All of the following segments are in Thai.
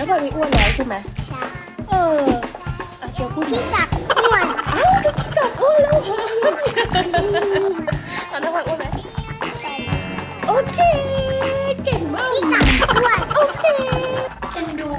แล้วพลอยไม่อ้วนแล้วใช่ไหมใช่เอออะเกียวพูดพี่กัดอ้วนอ้าวพี่กัดอ้วนแล้วเหรอตอนนั้นพลอยอ้วนไหมโอเค เก่งมาก พี่กัดอ้วนโอเค เอ็นดู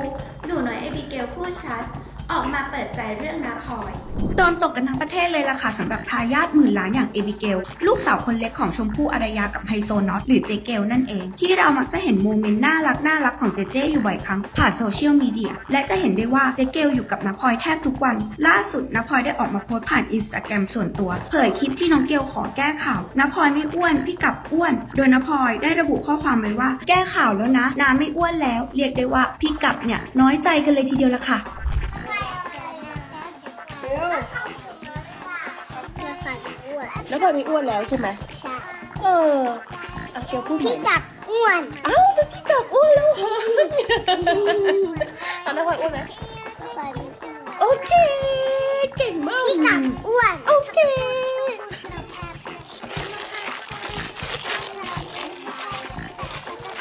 หนูน้อยเอบิเกลพูดชัด ออกมาเปิดใจเรื่องนาพลอย โดนตกกันทั้งประเทศเลยล่ะค่ะสำหรับทายาทหมื่นล้านอย่างเอบิเกล ลูกสาวคนเล็กของชมพู่อารยากับไฮโซน็อตหรือเจเกลนั่นเอง ที่เรามักจะเห็นโมเมนต์น่ารักน่ารักของเจเจอยู่บ่อยครั้ง ผ่านโซเชียลมีเดีย และจะเห็นได้ว่าเจเกลอยู่กับน้าพลอยแทบทุกวัน ล่าสุดน้าพลอยได้ออกมาโพสต์ผ่านอินสตาแกรมส่วนตัว เผยคลิปที่น้องเกลขอแก้ข่าวน้าพลอยไม่อ้วนพี่กับอ้วน โดยน้าพลอยได้ระบุข้อความไว้ว่า แก้ข่าวแล้วนะนาไม่อ้วนแล้ว เรียกได้ว่าพี่กับเนี่ยน้อยใจกันเลยทีเดียวละค่ะ พี่กัดอ้วนแล้วพลอยไม่อ้วนแล้วใช่ไหมใช่เอออะเกียวพูดหน่พี่อยกัดอ้วนอ้าวแล้วพี่กัดอ้วนแล้วเหรอตอนนั้นพลอยอ้วนไหมพี่กัดอ้วนโอเค เก่งมากพี่กัดอ้วนโอเค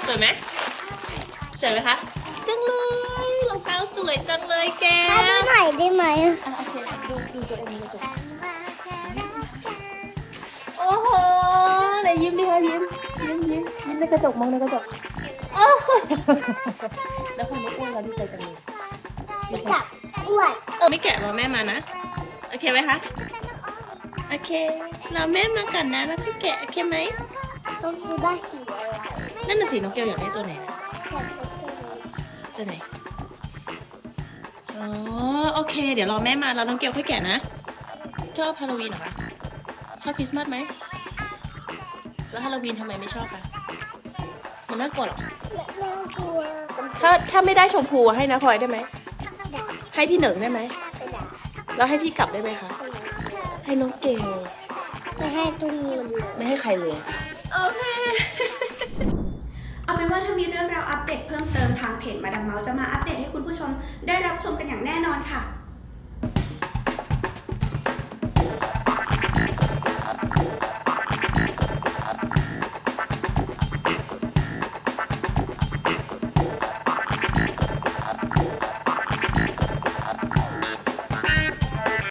สวยไหมสวยไหมคะ จังเลยรองเท้าสวยจังเลยแก ถ้าดูหน่อย ได้ไหมอะโอเคดูดูตัวเองในกระจกโอ้โหไหนยิ้มดิคะยิ้มยิ้มยิ้มยิ้มในกระจกมองในกระจกอ้าวแล้วความไม่อ้วนเราดีใจจังเลยพี่กัดอ้วนเออไม่แกะรอแม่มานะ โอเคไหมคะ โอเครอแม่มาก่อนนะแล้วค่อยแกะโอเคไหมต้องดูได้สีอะไรนั่นน่ะสิน้องเกลอยากได้ตัวไหนนะอยากเป็นตัวนี้ตัวไหน อ๋อโอ เค เดี๋ยวรอแม่มาแล้วน้องเกลค่อยแกะนะ ชอบฮาโลวีนเหรอคะชอบคริสต์มาสไหม แล้วฮาโลวีนทำไมไม่ชอบคะมันน่ากลัวเหรอน่ากลัวถ้าถ้าไม่ได้ชมพูให้นะพลอยได้ไหมด่าให้พี่เหนิงได้ไหมไปด่าแล้วให้พี่กลับได้ไหมคะ ให้น้องเกลไม่ให้ตุ้มเงินเลยไม่ให้ใครเลย โอเคเอาเป็นว่าถ้ามีเรื่องราวอัปเดตเพิ่มเติมทางเพจมาดามเมาส์จะมาอัปเดตให้คุณ ผู้ชมได้รับชมกันอย่างแน่นอนค่ะ